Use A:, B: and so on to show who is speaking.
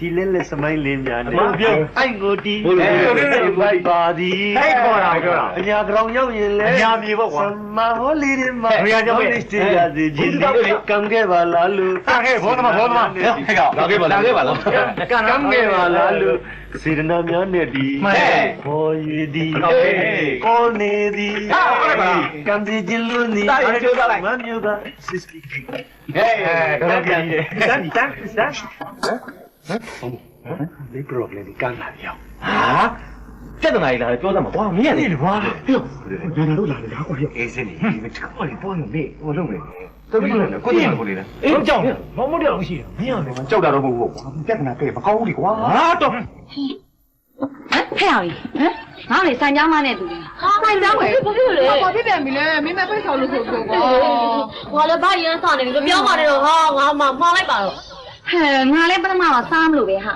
A: ကြည်လဲလဲစမိုင်းလေးများနဲ့
B: ဟုတ်ပြော
A: အိုက်ကိုတီ
B: ဟုတ်တယ်ဟုတ်တယ်ဟုတ်တယ်
A: ပါသည်
B: ဟဲ့ခေါ်တာပြောတာ
A: အညာကောင်ရောက်ရင်လဲ
B: အညာမြေပေါ့ကွာ
A: စမဟောလေးတွေမှာ
B: ဘုရားကျောင်းပဲ
A: ဟောလေးတေးရစီကြီး
B: ဘုရားကျောင်းပဲ
A: ကံခဲ့ပါလားလူ
B: ကံခဲ့ဘောသမားဘောသမားဟဲ့ကောင်လာခဲ့ပါလားလာခဲ့ပါလား
A: ကံခဲ့ပါလားလူစေတနာများနဲ့ဒီ
B: မှန်တယ်
A: ဘောရည်ဒီ
B: ဟုတ်ကဲ့
A: ကောနေသည်
B: ဟာဟုတ်ကဲ့ပါလား
A: ကံစီခြင်းလူနီ
B: တာရင်ကျိုးစားလိုက်
A: မမျိုးသားစစ်စပီက
B: ဟဲ့တော့ပြန်ပြီ
A: တန်တန် တန်ဒီ problem ကန်းလာပြော
B: ဟာပြဿနာကြီးလာတယ်ပြောသမှာကွာမင်းရနေကွာဟေ့ညာတို့လာတယ်ကွာဟေ့
A: အေးစင်းဒီမချောလေးပေါ်နေလေဟိုလုံးလေ
B: တမီးလည်းကိုယ်တည်းကိုလေးလားအေးကြောက်ဘာမှမပြောလို့ရှိတယ်မင်းရတယ်ကြောက်တာတော့မဟုတ်ဘူးကွာပြဿနာကဲမကောင်းဘူးလေကွာဟာတော့
C: ဟမ်ဖဲ့အောင်ကြီးဟမ်ငါ့လေဆိုင်ကြောင်းမနဲ့တူတယ်
D: ဟာမိုင်ကြောင်းပဲ
E: ဘာဖြစ်လို့လဲ
D: ဘာဖြစ်ပြန်ပြီလဲမင်းမဖိတ်ဆောင်လို့ဆိုတော့ကွာ
E: ငါလည်းဘာရမ်းစားနေပြီပြောပါနဲ့တော့ဟာငါမှမှားလိုက်ပါတော့
C: ဟဲ့ငါလည်းပထမတော့စားမလို့ပဲဟာ